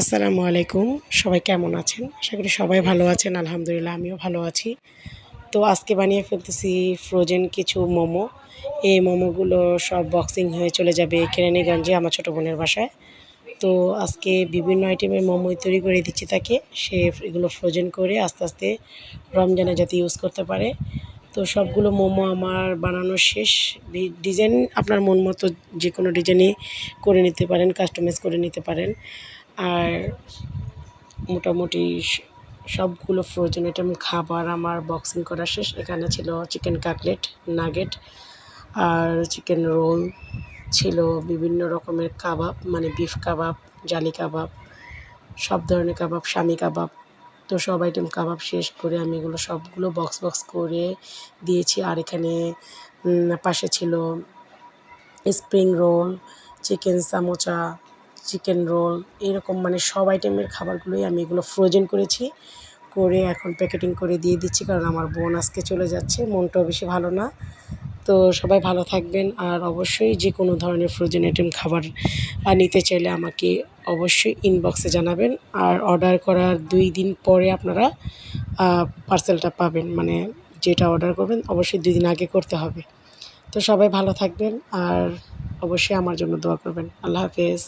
আসসালামু আলাইকুম। সবাই কেমন আছেন? আশা করি সবাই ভালো আছেন। আলহামদুলিল্লাহ, আমিও ভালো আছি। তো আজকে বানিয়ে ফেলতেছি ফ্রোজেন কিছু মোমো। এই মোমোগুলো সব বক্সিং হয়ে চলে যাবে কেরানীগঞ্জে, আমার ছোটো বোনের বাসায়। তো আজকে বিভিন্ন আইটেমের মোমোই তৈরি করে দিচ্ছি তাকে। সে এগুলো ফ্রোজেন করে আস্তে আস্তে রমজানে যাতে ইউজ করতে পারে। তো সবগুলো মোমো আমার বানানো শেষ। ডিজাইন আপনার মন মতো যে কোনো ডিজাইনই করে নিতে পারেন কাস্টমাইজ করে নিতে পারেন। আর মোটামুটি সবগুলো ফ্রোজেন আইটেম খাবার আমার বক্সিং করা শেষ। এখানে ছিল চিকেন কাটলেট নাগেট আর চিকেন রোল ছিল বিভিন্ন রকমের কাবাব মানে বিফ কাবাব জালি কাবাব, সব ধরনের কাবাব স্বামী কাবাব। তো সব আইটেম কাবাব শেষ করে আমি এগুলো সবগুলো বক্স বক্স করে দিয়েছি। আর এখানে পাশে ছিল spring roll chicken samosa chicken roll এরকম মানে সব আইটেমের খাবারগুলোই আমি এগুলো ফ্রোজেন করেছি। করে এখন প্যাকেটিং করে দিয়ে দিচ্ছি, কারণ আমার বোন আজকে চলে যাচ্ছে, মনটাও বেশি ভালো না। তো সবাই ভালো থাকবেন, আর অবশ্যই যে কোনো ধরনের ফ্রোজেন আইটেম খাবার নিতে চাইলে আমাকে অবশ্যই ইনবক্সে জানাবেন। আর অর্ডার করার দুই দিন পরে আপনারা পার্সেলটা পাবেন মানে যেটা অর্ডার করবেন, অবশ্যই দুই দিন আগে করতে হবে। তো সবাই ভালো থাকবেন, আর অবশ্যই আমার জন্য দোয়া করবেন। আল্লাহ হাফেজ।